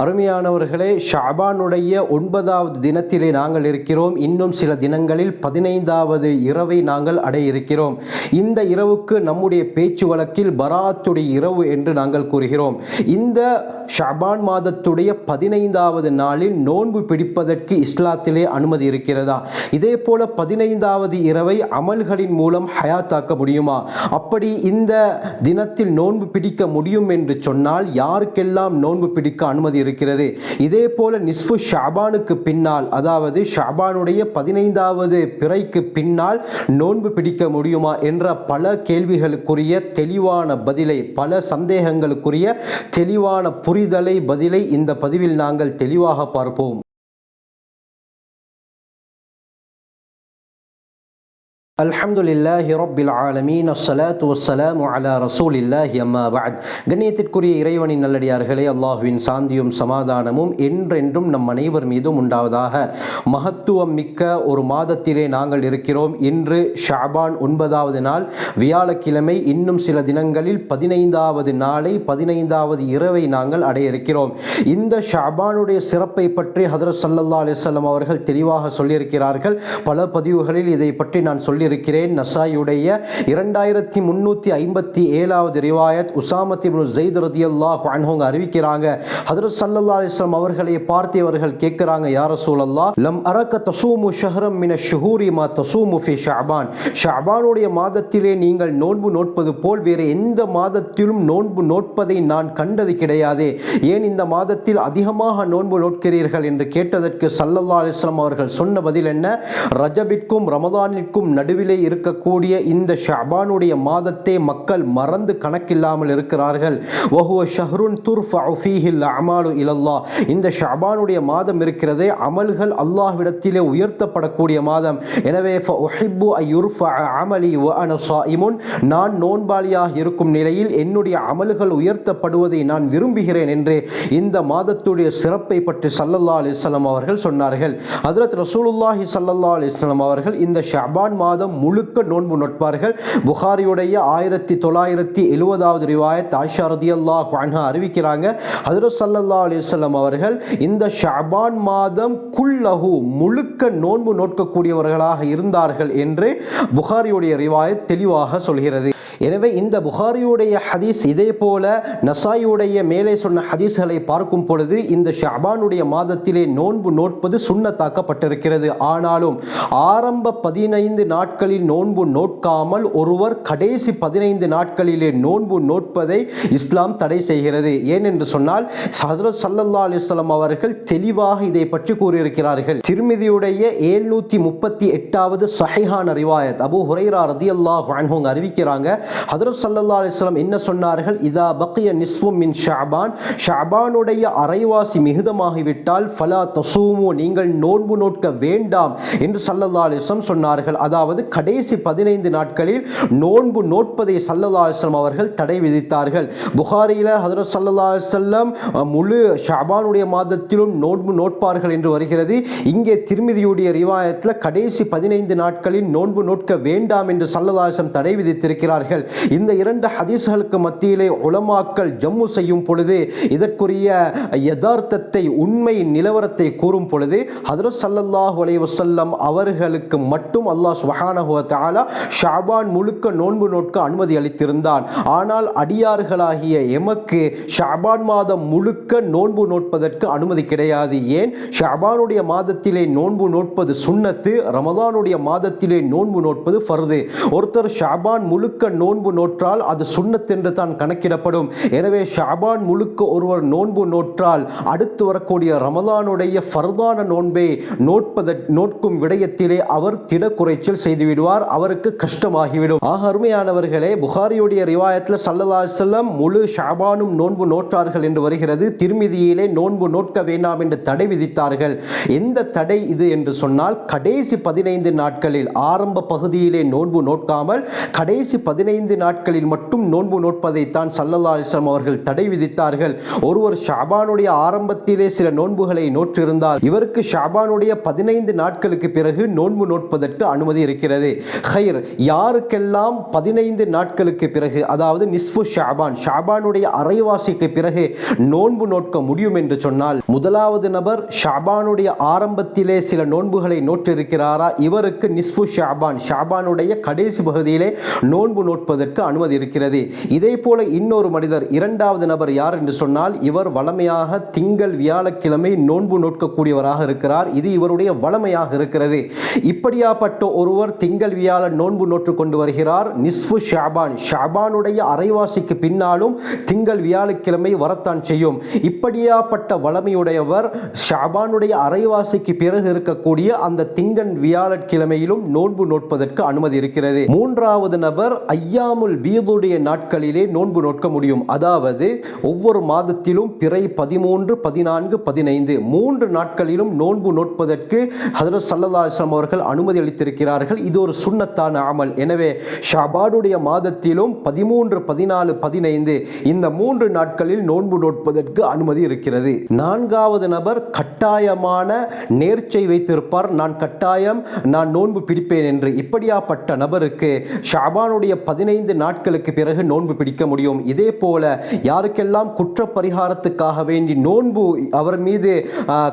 அருமையானவர்களே ஷாபானுடைய ஒன்பதாவது தினத்திலே நாங்கள் இருக்கிறோம். இன்னும் சில தினங்களில் பதினைந்தாவது இரவை நாங்கள் அடைய இருக்கிறோம் இந்த இரவுக்கு நம்முடைய பேச்சு வழக்கில் பராத்துடைய இரவு என்று நாங்கள் கூறுகிறோம். இந்த ஷபான் மாதத்துடைய பதினைந்தாவது நாளில் நோன்பு பிடிப்பதற்கு இஸ்லாத்திலே அனுமதி இருக்கிறதா? இதே போல பதினைந்தாவது இரவை அமல்களின் மூலம் ஹயாத்தாக்க முடியுமா? அப்படி இந்த தினத்தில் நோன்பு பிடிக்க முடியும் என்று சொன்னால் யாருக்கெல்லாம் நோன்பு பிடிக்க அனுமதி இருக்கிறது? இதே போல நிஸ்ஃபு ஷாபானுக்கு பின்னால் அதாவது ஷாபானுடைய பதினைந்தாவது பிறைக்கு பின்னால் நோன்பு பிடிக்க முடியுமா என்ற பல கேள்விகளுக்குரிய தெளிவான பதிலை பல சந்தேகங்களுக்குரிய தெளிவான புரிதலை பதிலை இந்த பதிவில் நாங்கள் தெளிவாக பார்ப்போம். அல்ஹம்துலில்லாஹி ரொப்பில் ஆலமீன். அஸ்ஸலாத்து வஸ்ஸலாமு அலா ரசூலில்லாஹி அம்மா பாத் கண்ணியத்திற்குரிய இறைவனின் நல்லடியார்களே அல்லாஹுவின் சாந்தியும் சமாதானமும் என்றென்றும் நம் அனைவர் மீதும் உண்டாவதாக. மகத்துவம் மிக்க ஒரு மாதத்திலே நாங்கள் இருக்கிறோம். இன்று ஷாபான் ஒன்பதாவது நாள். வியாழக்கிழமை இன்னும் சில தினங்களில் பதினைந்தாவது நாளை பதினைந்தாவது இரவை நாங்கள் அடைய இருக்கிறோம். இந்த ஷாபானுடைய சிறப்பை பற்றி ஹதரத் சல்லல்லா அலிஸ்லாம் அவர்கள் தெளிவாக சொல்லியிருக்கிறார்கள். பல பதிவுகளில் இதை பற்றி நான் சொல்லி சொல்லியிருக்கிறேன். நசாயுடைய இரண்டாயிரத்தி முன்னூற்றி ஐம்பத்தி ஏழாவது ரிவாயத் உசாமத் இப்னு ஜெயித் ரதி ரதியல்லாஹு அன்ஹுங்க அறிவிக்கிறாங்க. ஹதரத் சல்லல்லா அலிஸ்லாம் அவர்களை பார்த்து அவர்கள் கேட்குறாங்க யார சூழல்லா லம் அரக்க தசூமு ஷஹரம் மின ஷுஹூரி மா தசூமு ஃபி ஷாபான் ஷாபானுடைய மாதத்திலே நீங்கள் நோன்பு நோட்பது போல் வேறு எந்த மாதத்திலும் நோன்பு நோட்பதை நான் கண்டது கிடையாது. ஏன் இந்த மாதத்தில் அதிகமாக நோன்பு நோட்கிறீர்கள்? என்று கேட்டதற்கு சல்லல்லா அலிஸ்லாம் அவர்கள் சொன்ன பதில் என்ன? ரஜபிற்கும் ரமதானிற்கும் நடு நடுவிலே இருக்கக்கூடிய இந்த ஷபானுடைய மாதத்தை மக்கள் மறந்து கணக்கில்லாமல் இருக்கிறார்கள். வஹுவ ஷஹ்ருன் துர்ஃபஉ ஃபீஹில் அமாலு இலல்லா. இந்த ஷபானுடைய மாதம் இருக்கிறதே அமல்கள் அல்லாஹ்விடத்திலே உயர்த்தப்படக்கூடிய மாதம். எனவே ஃபஉஹிப்பு அயுர்ஃபஅ அமலி வ அன நான் நோன்பாளியாக இருக்கும் நிலையில் என்னுடைய அமல்கள் உயர்த்தப்படுவதை நான் விரும்புகிறேன் என்று இந்த மாதத்துடைய சிறப்பை பற்றி சல்லல்லா அலிஸ்லாம் அவர்கள் சொன்னார்கள். ஹதரத் ரசூலுல்லாஹி சல்லல்லா அலிஸ்லாம் அவர்கள் இந்த ஷபான் மாதம் மாதம் முழுக்க நோன்பு நோட்பார்கள். புகாரியுடைய ஆயிரத்தி தொள்ளாயிரத்தி எழுபதாவது ரிவாயத் ஆஷா ரதியல்லாஹு அன்ஹா அறிவிக்கிறாங்க. ஹதரத் சல்லல்லா அலிஸ்லாம் அவர்கள் இந்த ஷபான் மாதம் குல்லஹு முழுக்க நோன்பு நோட்கக்கூடியவர்களாக இருந்தார்கள் என்று புகாரியுடைய ரிவாயத் தெளிவாக சொல்கிறது. எனவே இந்த புகாரியுடைய ஹதீஸ் இதே போல நசாயுடைய மேலே சொன்ன ஹதீஸ்களை பார்க்கும் பொழுது இந்த ஷபானுடைய மாதத்திலே நோன்பு நோட்பது சுண்ணத்தாக்கப்பட்டிருக்கிறது. ஆனாலும் ஆரம்ப பதினைந்து நாட்களில் நோன்பு நோட்காமல் ஒருவர் கடைசி பதினைந்து நாட்களிலே நோன்பு நோட்பதை இஸ்லாம் தடை செய்கிறது. ஏனென்று சொன்னால் ஹதரத் சல்லல்லா அலிஸ்லாம் அவர்கள் தெளிவாக இதை பற்றி கூறியிருக்கிறார்கள். திருமிதியுடைய ஏழ்நூற்றி முப்பத்தி எட்டாவது சஹிஹான ரிவாயத் அபு ஹுரைரா ரதி அல்லாஹ் அறிவிக்கிறாங்க ஹதரத் சல்லா அலிஸ்லாம் என்ன சொன்னார்கள்? இதா பக்கிய நிஸ்வும் மின் ஷாபான் ஷாபானுடைய அரைவாசி மிகுதமாகிவிட்டால் ஃபலா தசூமு நீங்கள் நோன்பு நோட்க வேண்டாம் என்று சல்லல்லா அலிஸ்லாம் சொன்னார்கள். அதாவது கடைசி பதினைந்து நாட்களில் நோன்பு நோட்பதை சல்லல்லா அலிஸ்லாம் அவர்கள் தடை விதித்தார்கள். புகாரியில் ஹதரத் சல்லா அலிஸ்லாம் முழு ஷாபானுடைய மாதத்திலும் நோன்பு நோட்பார்கள் என்று வருகிறது. இங்கே திருமிதியுடைய ரிவாயத்தில் கடைசி பதினைந்து நாட்களில் நோன்பு நோட்க வேண்டாம் என்று சல்லதாசம் தடை விதித்திருக்கிறார்கள். இந்த இரண்டு ஹதீஸ்களுக்கு மத்தியிலே உலமாக்கள் ஜம்மு செய்யும் பொழுது இதற்குரிய யதார்த்தத்தை உண்மை நிலவரத்தை கூறும் பொழுது ஹதரத் சல்லல்லாஹு அலைஹி அவர்களுக்கு மட்டும் அல்லாஹ் சுபஹானஹு ஷாபான் முழுக்க நோன்பு நோட்க அனுமதி அளித்திருந்தான். ஆனால் அடியார்களாகிய எமக்கு ஷாபான் மாதம் முழுக்க நோன்பு நோட்பதற்கு அனுமதி கிடையாது. ஏன்? ஷாபானுடைய மாதத்திலே நோன்பு நோட்பது சுன்னத்து ரமதானுடைய மாதத்திலே நோன்பு நோட்பது ஃபர்து. ஒருத்தர் ஷாபான் முழுக்க நோன்பு நோற்றால் அது சுண்ணத் என்று தான் கணக்கிடப்படும். எனவே ஷாபான் முழுக்க ஒருவர் நோன்பு நோற்றால் அடுத்து வரக்கூடிய ரமதானுடைய ஃபர்தான நோன்பை நோட்பத நோட்கும் விடயத்திலே அவர் திடக்குறைச்சல் செய்துவிடுவார். அவருக்கு கஷ்டமாகிவிடும். ஆக அருமையானவர்களே புகாரியுடைய ரிவாயத்தில் சல்லல்லா செல்லம் முழு ஷாபானும் நோன்பு நோற்றார்கள் என்று வருகிறது. திருமிதியிலே நோன்பு நோட்க வேண்டாம் என்று தடை விதித்தார்கள். எந்த தடை இது என்று சொன்னால் கடைசி பதினைந்து நாட்களில் ஆரம்ப பகுதியிலே நோன்பு நோட்காமல் கடைசி பதினைந்து பதினைந்து நாட்களில் மட்டும் நோன்பு நோட்பதைத்தான் சல்லல்லா அலிஸ்லாம் அவர்கள் தடை விதித்தார்கள். ஒருவர் ஷாபானுடைய ஆரம்பத்திலே சில நோன்புகளை நோற்றிருந்தால் இவருக்கு ஷாபானுடைய பதினைந்து நாட்களுக்கு பிறகு நோன்பு நோட்பதற்கு அனுமதி இருக்கிறது. ஹைர் யாருக்கெல்லாம் பதினைந்து நாட்களுக்கு பிறகு அதாவது நிஸ்ஃபு ஷாபான் ஷாபானுடைய அரைவாசிக்கு பிறகு நோன்பு நோட்க முடியும் என்று சொன்னால் முதலாவது நபர் ஷாபானுடைய ஆரம்பத்திலே சில நோன்புகளை நோற்றிருக்கிறாரா? இவருக்கு நிஸ்ஃபு ஷாபான் ஷாபானுடைய கடைசி பகுதியிலே நோன்பு நோட் கொடுப்பதற்கு அனுமதி இருக்கிறது. இதே போல இன்னொரு மனிதர் இரண்டாவது நபர் யார் என்று சொன்னால் இவர் வளமையாக திங்கள் வியாழக்கிழமை நோன்பு நோட்கக்கூடியவராக இருக்கிறார். இது இவருடைய வளமையாக இருக்கிறது. இப்படியாப்பட்ட ஒருவர் திங்கள் வியாழன் நோன்பு நோற்று கொண்டு வருகிறார். நிஸ்ஃபு ஷாபான். ஷாபானுடைய அரைவாசிக்கு பின்னாலும் திங்கள் வியாழக்கிழமை வரத்தான் செய்யும். இப்படியாப்பட்ட வளமையுடையவர் ஷாபானுடைய அரைவாசிக்கு பிறகு இருக்கக்கூடிய அந்த திங்கள் வியாழக்கிழமையிலும் நோன்பு நோட்பதற்கு அனுமதி இருக்கிறது. மூன்றாவது நபர் ஐயாமுல் பீதுடைய நாட்களிலே நோன்பு நோட்க முடியும். அதாவது ஒவ்வொரு மாதத்திலும் பிறை பதிமூன்று பதினான்கு பதினைந்து மூன்று நாட்களிலும் நோன்பு நோட்பதற்கு ஹதரத் சல்லல்லா அவர்கள் அனுமதி அளித்திருக்கிறார்கள். இது ஒரு சுண்ணத்தான அமல். எனவே ஷாபானுடைய மாதத்திலும் பதிமூன்று பதினாலு பதினைந்து இந்த மூன்று நாட்களில் நோன்பு நோட்பதற்கு அனுமதி இருக்கிறது. நான்காவது நபர் கட்டாயமான நேர்ச்சை வைத்திருப்பார். நான் கட்டாயம் நான் நோன்பு பிடிப்பேன் என்று. இப்படியாப்பட்ட நபருக்கு ஷாபானுடைய பதி பதினைந்து நாட்களுக்கு பிறகு நோன்பு பிடிக்க முடியும். இதே போல யாருக்கெல்லாம் குற்ற பரிகாரத்துக்காக வேண்டி நோன்பு அவர் மீது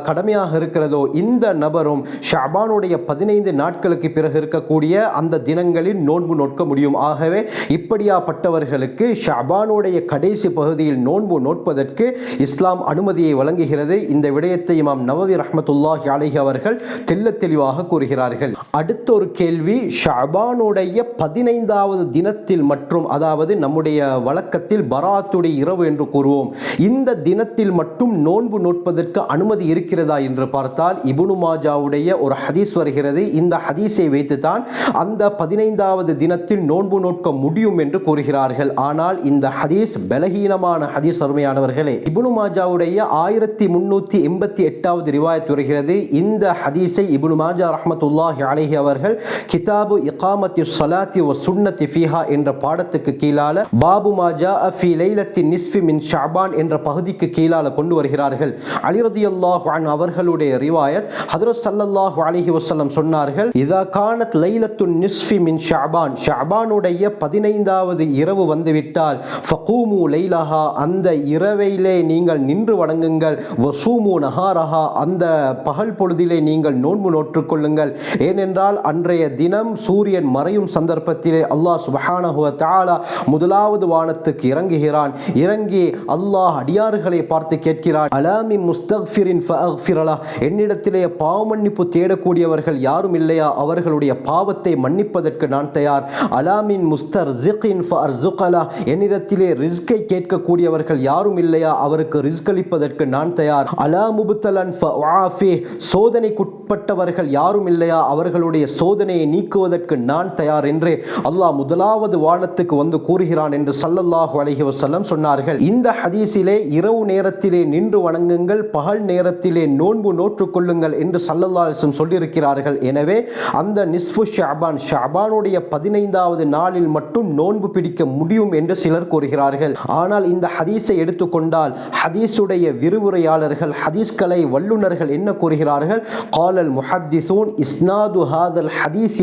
கடமையாக இருக்கிறதோ இந்த நபரும் ஷாபானுடைய பதினைந்து நாட்களுக்கு பிறகு இருக்கக்கூடிய அந்த தினங்களில் நோன்பு நோட்க முடியும். ஆகவே இப்படியாப்பட்டவர்களுக்கு ஷாபானுடைய கடைசி பகுதியில் நோன்பு நோட்பதற்கு இஸ்லாம் அனுமதியை வழங்குகிறது. இந்த விடயத்தை இமாம் நவவி ரஹமத்துல்லாஹி அலிஹி அவர்கள் தெல்ல தெளிவாக கூறுகிறார்கள். அடுத்த ஒரு கேள்வி ஷாபானுடைய பதினைந்தாவது தினத்தில் மற்றும் அதாவது நம்முடைய வழக்கத்தில் பராத்துடைய இரவு என்று கூறுவோம். இந்த தினத்தில் மட்டும் நோன்பு நோட்பதற்கு அனுமதி இருக்கிறதா என்று பார்த்தால் இபுனு மாஜாவுடைய ஒரு ஹதீஸ் வருகிறது. இந்த ஹதீஸை வைத்துதான் அந்த பதினைந்தாவது தினத்தில் நோன்பு நோட்க முடியும் என்று கூறுகிறார்கள். ஆனால் இந்த ஹதீஸ் பலகீனமான ஹதீஸ் அருமையானவர்களே இபுனு மாஜாவுடைய ஆயிரத்தி முன்னூத்தி எண்பத்தி எட்டாவது ரிவாயத் வருகிறது. இந்த ஹதீஸை இபுனு மாஜா ரஹமத்துல்லாஹி அலஹி அவர்கள் கிதாபு இகாமத்தி சலாத்தி ஒ சுன்னத்தி ஃபீஹா என்ற பாடத்துக்கு கீழால பாபு மாஜா அஃபி லைலத்தின் நிஸ்ஃபி மின் ஷாபான் என்ற பகுதிக்கு கீழால கொண்டு வருகிறார்கள். அலிரதி அல்லாஹ் அவர்களுடைய ரிவாயத் ஹதரத் ஸல்லல்லாஹு அலிஹி வசல்லம் சொன்னார்கள் இதா கானத் லைலத்துன் நிஸ்ஃபி மின் ஷாபான். ஷாபானுடைய பதினைந்தாவது இரவு வந்துவிட்டால் ஃபகூமு லைலஹா. அந்த இரவையிலே நீங்கள் நின்று வணங்குங்கள். வசூமு நஹாரஹா. அந்த பகல் பொழுதிலே நீங்கள் நோன்பு நோற்றுக்கொள்ளுங்கள் ஏனென்றால் அன்றைய தினம் சூரியன் மறையும் சந்தர்ப்பத்திலே அல்லாஹ் சுபஹான் சுபஹானஹுவ தாலா முதலாவது வானத்துக்கு இறங்குகிறான். இறங்கி அல்லாஹ் அடியார்களை பார்த்து கேட்கிறான். அலாமி முஸ்தக்ஃபிரின் ஃபஅக்ஃபிரலா என்னிடத்திலே பாவ மன்னிப்பு தேடக்கூடியவர்கள் யாரும் இல்லையா? அவர்களுடைய பாவத்தை மன்னிப்பதற்கு நான் தயார். அலாமின் முஸ்தர் ஜிகின் ஃபஅர்சுகலா என்னிடத்திலே ரிஸ்கை கேட்கக்கூடியவர்கள் யாரும் இல்லையா? அவருக்கு ரிஸ்க் அளிப்பதற்கு நான் தயார். அலா முபுத்தலன் ஃபஆஃபி சோதனைக்குட்பட்டவர்கள் யாரும் இல்லையா? அவர்களுடைய சோதனையை நீக்குவதற்கு நான் தயார் என்று அல்லாஹ் முதலாவது இரண்டாவது வானத்துக்கு வந்து கூறுகிறான் என்று சல்லல்லாஹு அலஹி வசல்லம் சொன்னார்கள். இந்த ஹதீஸிலே இரவு நேரத்திலே நின்று வணங்குங்கள் பகல் நேரத்திலே நோன்பு நோற்றுக்கொள்ளுங்கள் என்று சல்லல்லா சொல்லியிருக்கிறார்கள். எனவே அந்த நிஸ்ஃபு ஷாபான் ஷாபானுடைய பதினைந்தாவது நாளில் மட்டும் நோன்பு பிடிக்க முடியும் என்று சிலர் கூறுகிறார்கள். ஆனால் இந்த ஹதீஸை எடுத்துக்கொண்டால் ஹதீஸுடைய விரிவுரையாளர்கள் ஹதீஸ்களை வல்லுநர்கள் என்ன கூறுகிறார்கள்? காலல் முஹத்திசூன் இஸ்னாது ஹாதல் ஹதீஸ்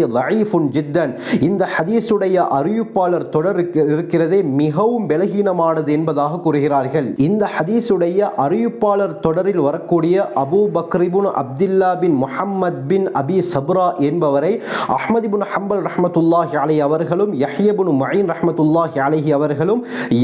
ஜித்தன். இந்த ஹதீஸுடைய அறிவிப்பாளர் தொடர் இருக்கிறதே மிகவும் பலகீனமானது என்பதாக கூறுகிறார்கள். இந்த ஹதீஸுடைய அறிவிப்பாளர் தொடரில் வரக்கூடிய Abu Bakr ibn Abdullah bin Muhammad bin Abi Sabra என்பவரை அஹ்மதிபுன் ஹம்பல் ரஹமத்துல்லாஹி அலை அவர்களும் யஹ்யபுன் மயின் ரஹமத்துல்லாஹி அலைஹி அவர்களும்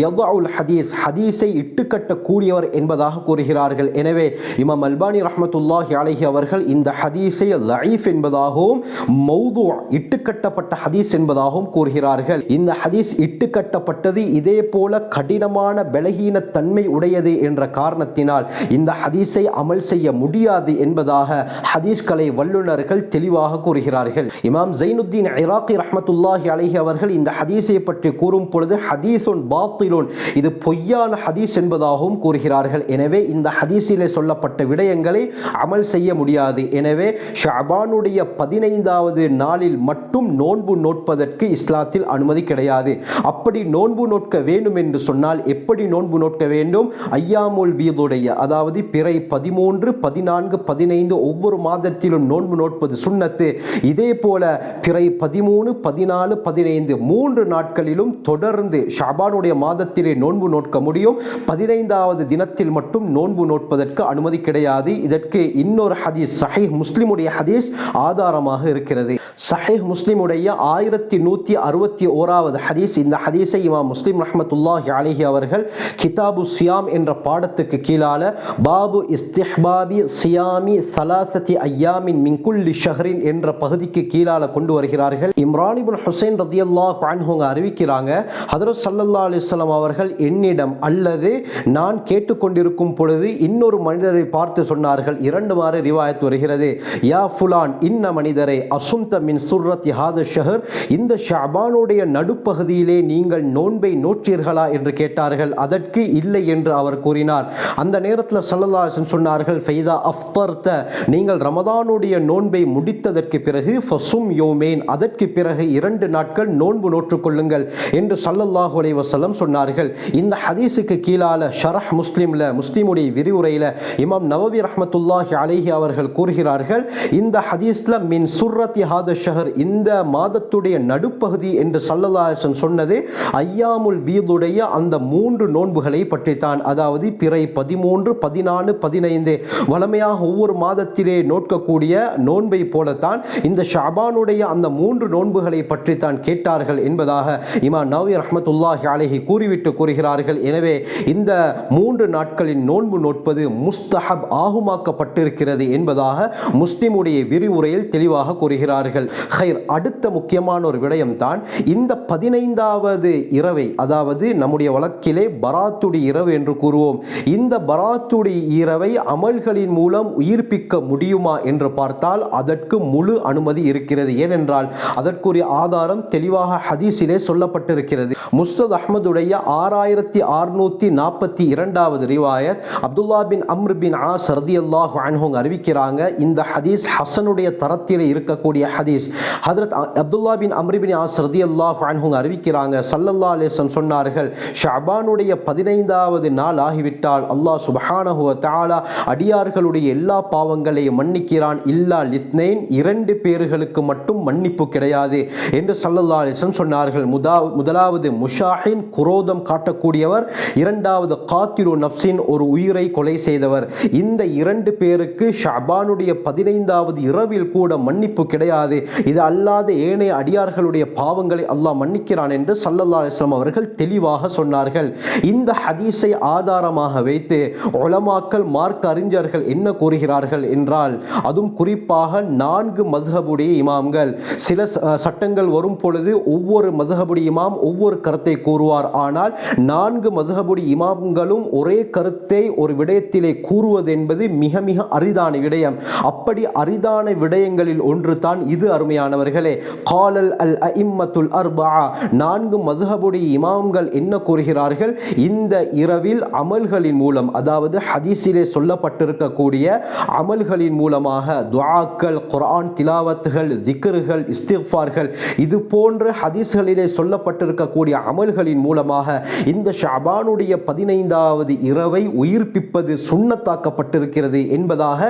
எவ்வாவுல் ஹதீஸ் ஹதீஸை இட்டுக்கட்டக்கூடியவர் என்பதாக கூறுகிறார்கள். எனவே இமாம் அல்பானி ரஹமத்துல்லாஹி அலைஹி அவர்கள் இந்த ஹதீஸை லைஃப் என்பதாகவும் மௌது இட்டுக்கட்டப்பட்ட ஹதீஸ் என்பதாகவும் கூறுகிறார்கள். இந்த ஹதீஸ் இட்டுக்கட்டப்பட்டது இதே போல கடினமான பலகீன தன்மை உடையது என்ற காரணத்தினால் இந்த ஹதீஸை அமல் செய்ய முடியாது என்பதாக ஹதீஸ்களை வல்லுநர்கள் தெளிவாக கூறுகிறார்கள். இமாம் ஜைனுத்தீன் இராக்கி ரஹமத்துல்லாஹி அலைஹி அவர்கள் இந்த ஹதீஸை பற்றி கூறும் பொழுது ஹதீஸுன் பாத்திலுன் இது பொய்யான ஹதீஸ் என்பதாகவும் கூறுகிறார்கள். எனவே இந்த ஹதீஸிலே சொல்லப்பட்ட விடயங்களை அமல் செய்ய முடியாது. எனவே ஷாபானுடைய பதினைந்தாவது நாளில் மட்டும் நோன்பு நோட்பதற்கு இஸ்லாத்தில் அனுமதி கிடையாது. அப்படி நோன்பு நோட்க வேண்டும் என்று சொன்னால் எப்படி நோன்பு நோட்க வேண்டும்? ஐயாமுல் பீதுடைய அதாவது பிறை பதிமூன்று பதினான்கு பதினைந்து ஒவ்வொரு மாதத்திலும் நோன்பு நோட்பது சுண்ணத்து. இதே போல பிறை பதிமூணு பதினாலு பதினைந்து மூன்று நாட்களிலும் தொடர்ந்து ஷாபானுடைய மாதத்திலே நோன்பு நோட்க முடியும். பதினைந்தாவது தினத்தில் மட்டும் நோன்பு நோட்பதற்கு அனுமதி கிடையாது. இதற்கு இன்னொரு ஹதீஸ் சஹை முஸ்லிமுடைய ஹதீஸ் ஆதாரமாக இருக்கிறது. சஹை முஸ்லிமுடைய ஆயிரத்தி நூற்றி அறுபத்தி ஓராவது ஹதீஸ். இந்த ஹதீஸை இமாம் முஸ்லீம் ரஹமத்துல்லாஹி அலிஹி அவர்கள் கிதாபு சியாம் என்ற பாடத்துக்கு கீழால பாபு இஸ்திஹ்பாபி சியாமி சலாசத்தி ஐயாமின் மின்குல்லி ஷஹரின் என்ற பகுதிக்கு கீழால கொண்டு வருகிறார்கள். இம்ரானிபுல் இப்னு ஹுசைன் ரதியல்லாஹு அன்ஹுங்க அறிவிக்கிறாங்க ஹதரத் சல்லல்லா அலிஸ்லாம் அவர்கள் என்னிடம் அல்லது நான் கேட்டுக்கொண்டிருக்கும் பொழுது இன்னொரு மனிதரை பார்த்து சொன்னார்கள். இரண்டு மாறு ரிவாயத் வருகிறது. யா ஃபுலான் இன்ன மனிதரை அசுந்த மின் சுர்ரத் ஹாத ஷஹர். இந்த ஷாபானுடைய நடுப்பகுதியிலே நீங்கள் நோன்பை நோற்றீர்களா என்று கேட்டார்கள். அதற்கு இல்லை என்று அவர் கூறினார். அந்த நேரத்தில் சல்லல்லாசன் சொன்னார்கள் ஃபைதா அஃப்தர்த்த நீங்கள் ரமதானுடைய நோன்பை முடித்ததற்கு பிறகு ஃபசும் யோமேன். அதற்கு பிறகு இரண்டு நாட்கள் நோன்பு நோற்றுக்கொள்ளுங்கள் என்று சல்லல்லாஹு அலைஹி வஸல்லம் சொன்னார்கள். இந்த ஹதீஸுக்கு கீழால ஷரஹ் முஸ்லீமில் முஸ்லீமுடைய விரிவுரையில் இமாம் நவவி ரஹமத்துல்லாஹி அலைஹி அவர்கள் கூறுகிறார்கள் இந்த ஹதீஸில் மின் சுர்ரத் ஹாத ஷஹர் இந்த மாதத்துடைய நடுப்பகுதி என்று சல்லல்லாஹன் சொன்னது ஐயாமுல் பீதுடைய அந்த மூன்று நோன்புகளை பற்றித்தான். அதாவது பிறை பதிமூன்று பதினாலு பதினைந்து வளமையாக ஒவ்வொரு மாதத்திலே நோட்கக்கூடிய நோன்பை போலத்தான் இந்த ஷாபானுடைய அந்த மூன்று நோன்புகளை பற்றித்தான் கேட்டார்கள் என்பதாக இமா நவி ரஹமத்துல்லாஹி அலஹி கூறிவிட்டு கூறுகிறார்கள். எனவே இந்த மூன்று நாட்களின் நோன்பு நோட்பது முஸ்தஹப் ஆகுமாக்கப்பட்டிருக்கிறது என்பதாக முஸ்லிமுடைய விரிவுரையில் தெளிவாக கூறுகிறார்கள். ஹைர் அடுத்த முக்கியமான ஒரு விடயம் தான் இந்த இந்த பதினைந்தாவது இரவை அதாவது நம்முடைய வழக்கிலே பராத்துடி இரவு என்று கூறுவோம். இந்த பராத்துடி இரவை அமல்களின் மூலம் உயிர்ப்பிக்க முடியுமா என்று பார்த்தால் அதற்கு முழு அனுமதி இருக்கிறது. ஏனென்றால் அதற்குரிய ஆதாரம் தெளிவாக ஹதீஸிலே சொல்லப்பட்டிருக்கிறது. முஸ்தத் அஹ்மதுடைய ஆறாயிரத்தி அறுநூத்தி நாற்பத்தி இரண்டாவது ரிவாயத் அப்துல்லா பின் அம்ரு பின் ஆ சர்தி அல்லாஹ் அறிவிக்கிறாங்க. இந்த ஹதீஸ் ஹசனுடைய தரத்திலே இருக்கக்கூடிய ஹதீஸ். ஹதரத் அப்துல்லா பின் அம்ரு பின் ஆ சர்தி அல்லாஹ் அன்ஹோங்க அறிவிக்கிறாங்க. சல்லல்லா அலிஸ்லம் சொன்னார்கள் ஷபானுடைய பதினைந்தாவது நாள் ஆகிவிட்டால் அல்லாஹ் சுபஹானஹுவ தாலா அடியார்களுடைய எல்லா பாவங்களையும் மன்னிக்கிறான். இல்லா லிஸ்னைன் இரண்டு பேர்களுக்கு மட்டும் மன்னிப்பு கிடையாது என்று சல்லல்லா அலிஸ்லம் சொன்னார்கள். முதா முதலாவது முஷாஹின் குரோதம் காட்டக்கூடியவர் இரண்டாவது காத்திரு நப்சின் ஒரு உயிரை கொலை செய்தவர். இந்த இரண்டு பேருக்கு ஷபானுடைய பதினைந்தாவது இரவில் கூட மன்னிப்பு கிடையாது. இது அல்லாத ஏனைய அடியார்களுடைய பாவங்களை அல்லாஹ் மன்னிக்கிறான் என்று சல்லல்லா அலிஸ்லாம் அவர்கள் தெளிவாக சொன்னார்கள். இந்த ஹதீஸை ஆதாரமாக வைத்து உளமாக்கல் மார்க் அறிஞர்கள் என்ன கூறுகிறார்கள் என்றால் அதுவும் குறிப்பாக நான்கு மதுஹபுடைய இமாம்கள். சில ச- சட்டங்கள் வரும் பொழுது ஒவ்வொரு மதுஹபுடைய இமாம் ஒவ்வொரு கருத்தை கூறுவார். ஆனால் நான்கு மதுஹபுடைய இமாம்களும் ஒரே கருத்தை ஒரு விடயத்திலே கூறுவது என்பது மிக மிக அரிதான விடயம். அப்படி அரிதான விடயங்களில் ஒன்று தான் இது அருமையானவர்களே. காலல் அல் அஇம்மத்துல் அர்பா நான்கு மதுஹபுடைய இமாம்கள் என்ன கூறுகிறார்கள்? இந்த இரவில் அமல்களின் மூலம் அதாவது ஹதீஸிலே சொல்லப்பட்டிருக்கக்கூடிய அமல்களின் மூலமாக துவாக்கள் குரான் திலாவத்துகள் திக்ருகள் இஸ்திஃபார்கள் இது போன்ற ஹதீஸ்களிலே சொல்லப்பட்டிருக்கக்கூடிய அமல்களின் மூலமாக இந்த ஷபானுடைய பதினைந்தாவது இரவை உயிர்ப்பிப்பது சுண்ணத்தாக்கப்பட்டிருக்கிறது என்பதாக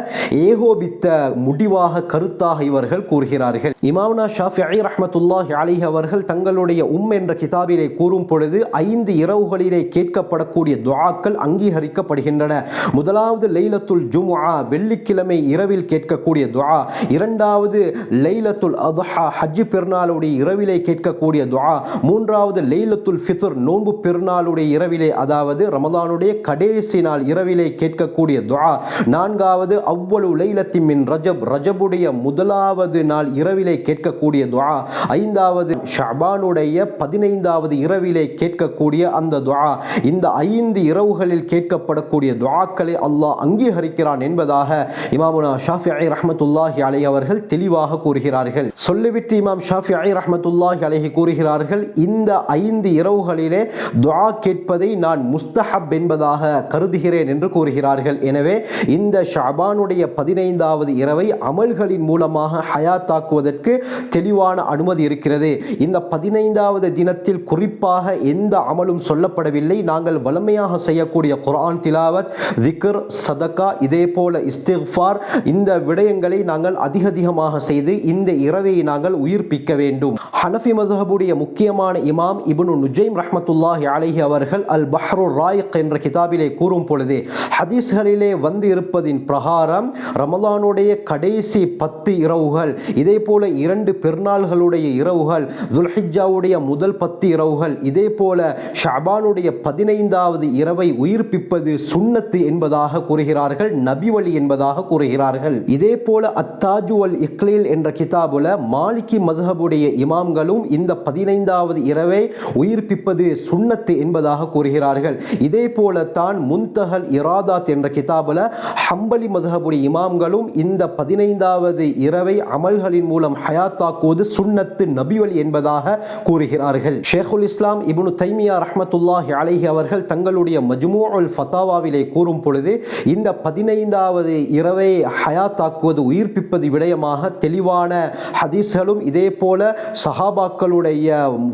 ஏகோபித்த முடிவாக கருத்தாக இவர்கள் கூறுகிறார்கள். இமாம்னா ஷாஃபிஐ ரஹமத்துல்லாஹி அலைஹி அவர்கள் தங்களுடைய உம் என்ற கிதாபிலே கூறும் பொழுது ஐந்து இரவுகளிலே கேட்கப்படக்கூடிய துவாக்கள் அங்கீகரிக்கப்படுகின்றன. முதலாவது லைலத்துல் ஜுமுஆ வெள்ளிக்கிழமை இரவில் கேட்கக்கூடிய துவா இரண்டாவது லைலத்துல் அதுஹா ஹஜ் பெருநாளுடைய இரவிலே கேட்கக்கூடிய துவா மூன்றாவது லைலத்துல் ஃபித்ர் நோன்பு பெருநாளுடைய இரவிலே அதாவது ரமதானுடைய கடைசி நாள் இரவிலே கேட்கக்கூடிய துவா நான்காவது அவ்வளவு லைலத்தி மின் ரஜப் ரஜபுடைய முதலாவது நாள் இரவிலே கேட்கக்கூடிய துவா ஐந்தாவது ஷபானுடைய பதினைந்தாவது இரவிலே கேட்கக்கூடிய அந்த துவா இந்த ஐந்து இரவுகளில் கேட்கப்படக்கூடிய துவாக்களை அல்லாஹ் அங்கீகரிக்கிறான் என்பதாக இமாமுனா ஷாஃபி ஷாஃபிஐ ரஹமத்துல்லாஹி அலை அவர்கள் தெளிவாக கூறுகிறார்கள். சொல்லிவிட்டு இமாம் ஷாஃபி ஷாஃபிஐ ரஹமத்துல்லாஹி அலைஹி கூறுகிறார்கள் இந்த ஐந்து இரவுகளிலே துவா கேட்பதை நான் முஸ்தஹப் என்பதாக கருதுகிறேன் என்று கூறுகிறார்கள். எனவே இந்த ஷபானுடைய பதினைந்தாவது இரவை அமல்களின் மூலமாக ஹயாத்தாக்குவதற்கு தெளிவான அனுமதி இருக்கிறது. இந்த பதினைந்தாவது தினத்தில் குறிப்பாக எந்த அமலும் சொல்லப்படவில்லை. நாங்கள் வலிமையாக செய்யக்கூடிய குரான் திலாவத் திக்ர் சதக்கா இதே போல இஸ்திஃபார் இந்த விடயங்களை நாங்கள் அதிக அதிகமாக செய்து இந்த இரவை நாங்கள் உயிர்ப்பிக்க வேண்டும். ஹனஃபி மதுஹபுடைய முக்கியமான இமாம் இபுனு நுஜைம் ரஹமத்துல்லாஹ் அலஹி அவர்கள் அல் பஹ்ரு ராயக் என்ற கிதாபிலே கூறும் பொழுது ஹதீஸ்களிலே வந்து இருப்பதின் பிரகாரம் ரமலானுடைய கடைசி பத்து இரவுகள் இதே போல இரண்டு பெருநாள்களுடைய இரவுகள் துல்ஹிஜாவுடைய முதல் பத்து இரவுகள் இதே போல ஷாபானுடைய பதினைந்தாவது இரவை உயிர்ப்பிப்பது சுன்னத்து என்பதாக கூறுகிறார்கள் நபி வழி என்பதாக கூறுகிறார்கள். இதே போல அத்தாஜு அல் இக்லீல் என்ற கிதாபுல மாலிகி மதுஹபுடைய இமாம்களும் இந்த பதினைந்தாவது இரவை உயிர்ப்பிப்பது சுன்னத்து என்பதாக கூறுகிறார்கள். இதே போல தான் முன்தஹல் இராதாத் என்ற கிதாபுல ஹம்பலி மதுஹபுடைய இமாம்களும் இந்த பதினைந்தாவது இரவை அமல்களின் மூலம் ஹயாத்தாக்குவது சுன்னத்து நபிவழி என்பதாக கூறுகிறார்கள். ஷேகுல் இஸ்லாம் இபுனு தைமியா ரஹமத்துல்லாஹி அலைஹி அவர்கள் தங்களுடைய மஜ்மூ அல் ஃபத்தாவாவிலே கூறும் பொழுது இந்த பதினைந்தாவது இரவை ஹயாத்தாக்குவது உயிர்ப்பிப்பது விடயமாக தெளிவான ஹதீஸ்களும் இதே போல சஹாபாக்களுடைய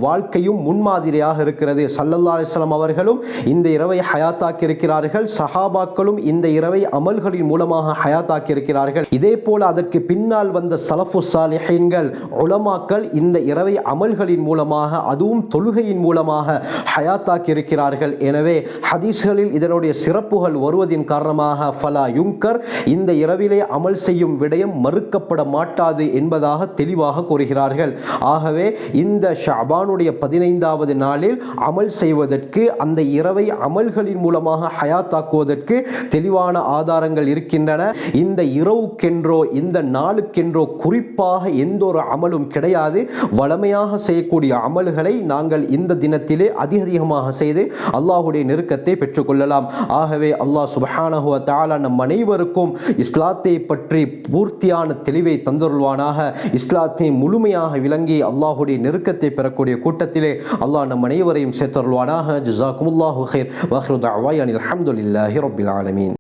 வாழ்க்கையும் முன்மாதிரியாக இருக்கிறது. சல்லல்லா அலிஸ்லாம் அவர்களும் இந்த இரவை ஹயாத்தாக்கி இருக்கிறார்கள் சஹாபாக்களும் இந்த இரவை அமல்களின் மூலமாக ஹயாத்தாக்கி இருக்கிறார்கள் இதே போல அதற்கு பின்னால் வந்த சலஃபு சாலிஹீன்கள் உலமாக்கள் இந்த இரவை அமல்களின் மூலமாக அதுவும் தொழுகையின் மூலமாக ஹயாத்தாக்கி இருக்கிறார்கள் எனவே ஹதீஸ்களில் இதனுடைய சிறப்புகள் வருவதின் காரணமாக ஃபலா யுங்கர் இந்த இரவிலே அமல் செய்யும் விடயம் மறுக்கப்பட மாட்டாது என்பதாக தெளிவாக கூறுகிறார்கள். ஆகவே இந்த ஷாபானுடைய பதினைந்தாவது நாளில் அமல் செய்வதற்கு அந்த இரவை அமல்களின் மூலமாக ஹயாத்தாக்குவதற்கு தெளிவான ஆதாரங்கள் இருக்கின்றன. இந்த இரவுக்கென்றோ இந்த நாளுக்கென்றோ குறிப்பாக எந்த ஒரு அமலும் கிடையாது. வளமையாக செய்யக்கூடிய அமல்களை நாங்கள் இந்த தினத்திலே அதிக அதிகமாக செய்து அல்லாஹுடைய நெருக்கத்தை பெற்றுக்கொள்ளலாம். ஆகவே அல்லாஹ் சுபஹானஹுவ தாலா நம் அனைவருக்கும் இஸ்லாத்தை பற்றி பூர்த்தியான தெளிவை தந்துருள்வானாக. இஸ்லாத்தை முழுமையாக விளங்கி அல்லாஹுடைய நெருக்கத்தை பெறக்கூடிய கூட்டத்திலே அல்லாஹ் நம் அனைவரையும் சேர்த்தருள்வானாக. ஜிசாக்குமுல்லாஹு ஹைர் வஹ்ரு தஅவாய் அனில் அல்ஹம்துலில்லாஹி ரப்பில் ஆலமீன்.